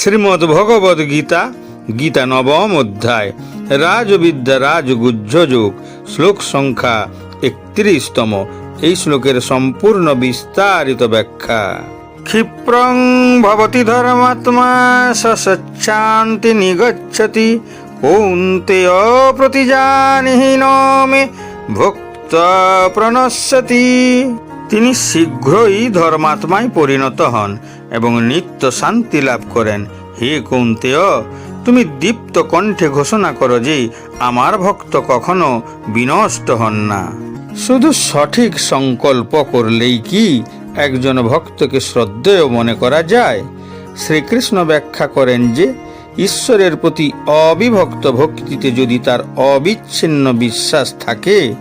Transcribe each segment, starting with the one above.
শ্রীমদ্ ভগবদ গীতা গীতা নবম অধ্যায়, রাজবিদ্যা রাজগুহ্য যোগ শ্লোক সংখ্যা একত্রিশতম। এই শ্লোকের সম্পূর্ণ বিস্তারিত ব্যাখ্যা। ক্ষিপ্রং ভবতি ধর্মাত্মা সচ্ছান্তি নিগচ্ছতি কৌন্তেয় প্রতিজানিহি মে ভক্ত প্রণশ্যতি। তিনি শীঘ্রই ধর্মাত্মায় পরিণত হন। এবং নিত্য শান্তি লাভ করেন। হে কৌন্তেয়, তুমি দীপ্ত কণ্ঠে ঘোষণা করো যে আমার ভক্ত কখনো বিনষ্ট হন না। শুধু সঠিক সংকল্প করলেই কি একজন ভক্তকে শ্রদ্ধেয় মনে করা যায়? শ্রীকৃষ্ণ ব্যাখ্যা করেন যে ঈশ্বরের প্রতি অবিভক্ত ভক্তিতে যদি তার অবিচ্ছিন্ন বিশ্বাস থাকে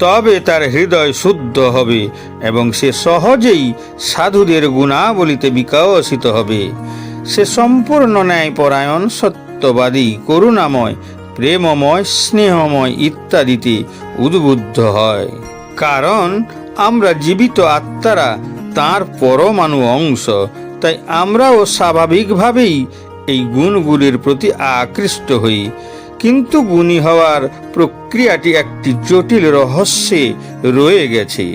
তবে তার হৃদয় শুদ্ধ হবে এবং সে সহজেই সাধুদের গুণাবলিতে বিকশিত হবে। সে সম্পূর্ণ ন্যায়পরায়ণ, সত্যবাদী, করুণাময়, প্রেমময়, স্নেহময় ইত্যাদিতে উদ্বুদ্ধ হয়। কারণ আমরা জীবিত আত্মারা তার পরমাণু অংশ, তাই আমরাও স্বাভাবিকভাবেই এই গুণগুলির প্রতি আকৃষ্ট হই। কিন্তু গুণী হওয়ার প্রক্রিয়াটি একটি জটিল রহস্যে রয়ে গেছে।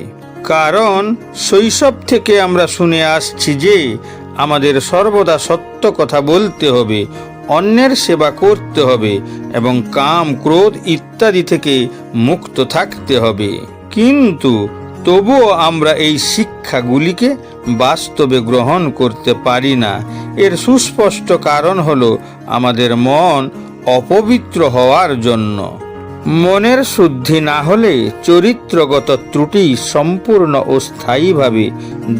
কারণ শৈশব থেকে আমরা শুনে আসছি যে আমাদের সর্বদা সত্য কথা বলতে হবে, অন্যের সেবা করতে হবে এবং কাম, ক্রোধ ইত্যাদি থেকে মুক্ত থাকতে হবে। কিন্তু তবুও আমরা এই শিক্ষাগুলিকে বাস্তবে গ্রহণ করতে পারি না। এর সুস্পষ্ট কারণ হলো আমাদের মন অপবিত্র হওয়ার জন্য। মনের শুদ্ধি না হলে চরিত্রগত ত্রুটি সম্পূর্ণ ও স্থায়ীভাবে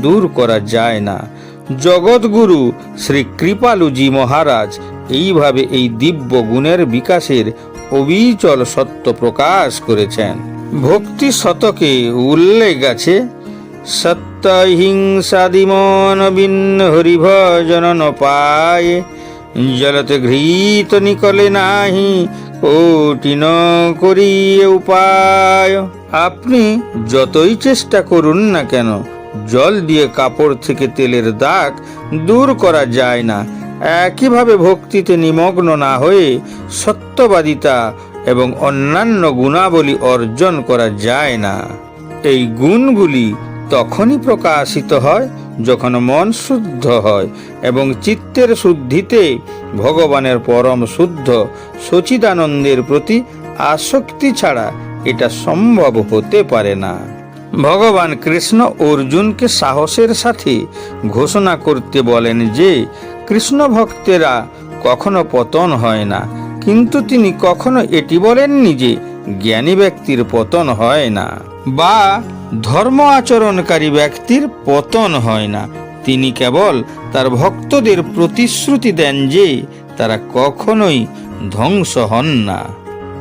দূর করা যায় না। জগৎগুরু শ্রী কৃপালুজি মহারাজ এইভাবে এই দিব্য গুণের বিকাশের অবিচল সত্য প্রকাশ করেছেন। ভক্তি শতকে উল্লেখ আছে, সত্যহিংসাদিমন ভিন্ন হরিভজন পায় জলতে ঘৃত নিকলে নাহি কঠিন করিয়ে উপায়। আপনি যতই চেষ্টা করুন না কেন, জল দিয়ে কাপড় থেকে তেলের দাগ দূর করা যায় না। একইভাবে ভক্তিতে নিমগ্ন না হয়ে সত্যবাদিতা এবং অন্যান্য গুণাবলী অর্জন করা যায় না। এই গুণগুলি তখনই প্রকাশিত হয় যখন মন শুদ্ধ হয় এবং চিত্তের শুদ্ধিতে ভগবানের পরম শুদ্ধ সচিদানন্দের প্রতি আসক্তি ছাড়া এটা সম্ভব হতে পারে না। ভগবান কৃষ্ণ অর্জুনকে সাহসের সাথে ঘোষণা করতে বলেন যে, কৃষ্ণ ভক্তেরা কখনো পতন হয় না, কিন্তু তিনি কখনো এটি বলেননি যে, জ্ঞানী ব্যক্তির পতন হয় না। বা ধর্ম আচরণকারী ব্যক্তির পতন হয় না। তিনি কেবল তার ভক্তদের প্রতিশ্রুতি দেন যে তারা কখনোই ধ্বংস হন না।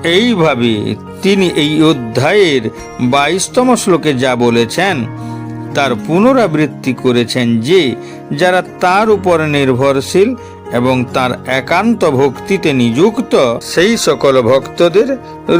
এইভাবে তিনি এই অধ্যায়ের বাইশতম শ্লোকে যা বলেছেন, তার পুনরাবৃত্তি করেছেন যে যারা তার উপর নির্ভরশীল এবং তার একান্ত ভক্তিতে নিযুক্ত, সেই সকল ভক্তদের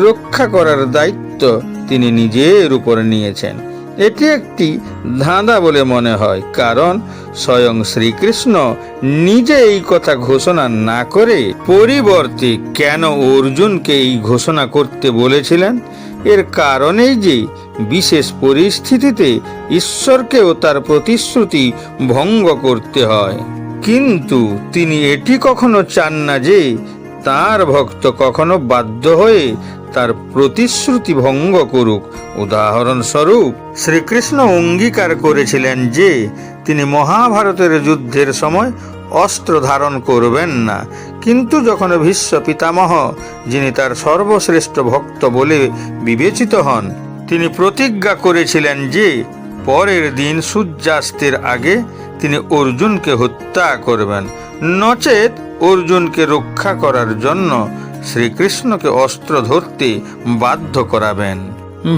রক্ষা করার দায়িত্ব তিনি নিজের উপর নিয়েছেন। এটি একটি ধাঁধা বলে মনে হয়, কারণ স্বয়ং শ্রীকৃষ্ণ নিজে এই কথা ঘোষণা না করে পরিবর্তে কেন অর্জুনকে এই ঘোষণা করতে বলেছিলেন? এর কারণেই যে বিশেষ পরিস্থিতিতে ঈশ্বরকেও তার প্রতিশ্রুতি ভঙ্গ করতে হয়। কিন্তু তিনি এটি কখনো চান না যে তার ভক্ত কখনো বাধ্য হয়ে তার প্রতিশ্রুতি ভঙ্গ করুক। উদাহরণস্বরূপ, শ্রীকৃষ্ণ অঙ্গীকার করেছিলেন যে, তিনি মহাভারতের যুদ্ধের সময় অস্ত্র ধারণ করবেন না। কিন্তু যখন ভীষ্ম পিতামহ, যিনি তার সর্বশ্রেষ্ঠ ভক্ত বলে বিবেচিত হন, তিনি প্রতিজ্ঞা করেছিলেন যে, পরের দিন সূর্যাস্তের আগে তিনি অর্জুনকে হত্যা করবেন। নচেত অর্জুনকে রক্ষা করার জন্য শ্রীকৃষ্ণকে অস্ত্র ধরতে বাধ্য করাবেন।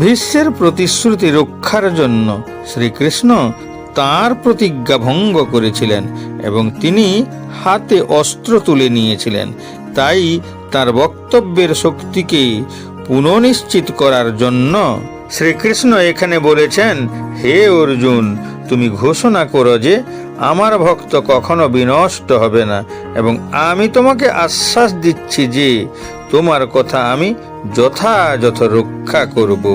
ভীষ্মের প্রতিশ্রুতি রক্ষার জন্য শ্রীকৃষ্ণ তার প্রতিজ্ঞা ভঙ্গ করেছিলেন এবং তিনি হাতে অস্ত্র তুলে নিয়েছিলেন। তাই তার বক্তব্যের শক্তিকে পুনঃনিশ্চিত করার জন্য শ্রীকৃষ্ণ এখানে বলেছেন, হে অর্জুন, তুমি ঘোষণা করো যে আমার ভক্ত কখনো বিনষ্ট হবে না, এবং আমি তোমাকে আশ্বাস দিচ্ছি যে তোমার কথা আমি যথাযথ রক্ষা করব।